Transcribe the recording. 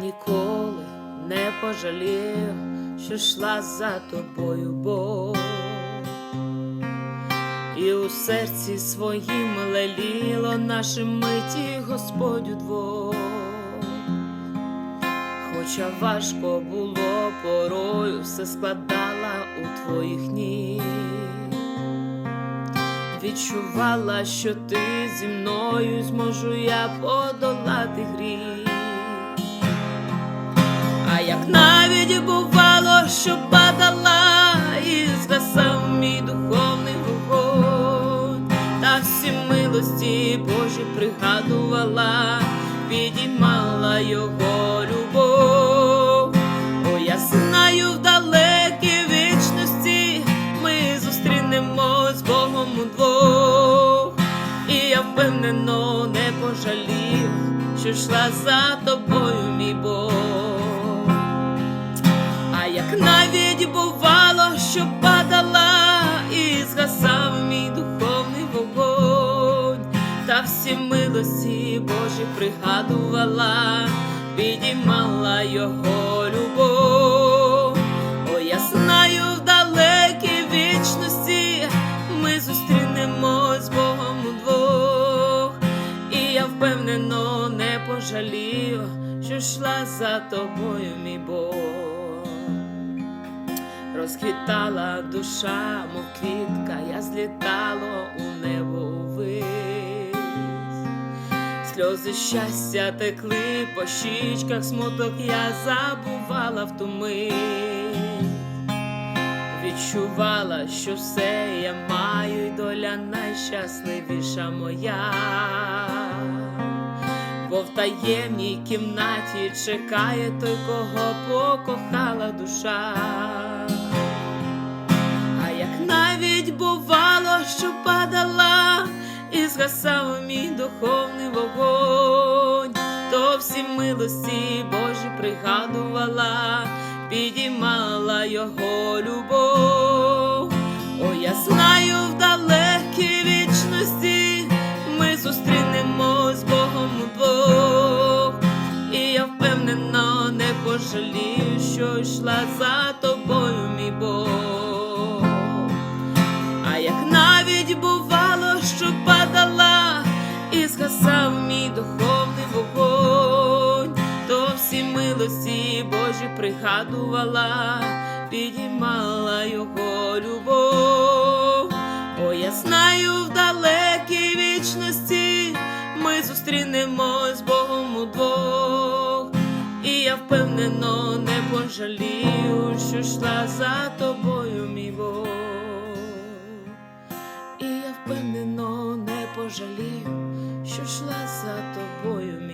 ніколи не пожалію, що йшла за тобою, Бог. І у серці своїм леліло наші миті Господь удвох. Хоча важко було порою, все складала у твоїх ніг. Відчувала, що ти зі мною зможу я подолати гріх. Як навіть бувало, що падала і згасав мій духовний вогонь, та всі милості Божі пригадувала, підіймала його любов. О, я знаю, в далекій вічності ми зустрінемось Богом удвох, і я впевнено не пожалів, що йшла за тобою, Божі пригадувала, підіймала його любов. О, я знаю, в далекій вічності ми зустрінемось з Богом удвох, і я впевнено не пожалію, що йшла за тобою, мій Бог. Розквітала душа, мов квітка, я злітало у небо Сльози щастя текли по щічках, смуток я забувала в ту мить. Відчувала, що все я маю, і доля найщасливіша моя. Бо в таємній кімнаті чекає той, кого покохала душа. А як навіть бувало, що падала і згасав мій духовний вогонь, милості Божі пригадувала, підіймала його любов. О, я знаю, в далекій вічності ми зустрінемось з Богом удвох, і я впевнено не пожалію, що йшла за милості Божі пригадувала, підіймала його любов. О, я знаю, в далекій вічності ми зустрінемось з Богом удвох, і я впевнено не пожалію, що йшла за тобою, мій Бог. І я впевнено не пожалію, що йшла за тобою, мій.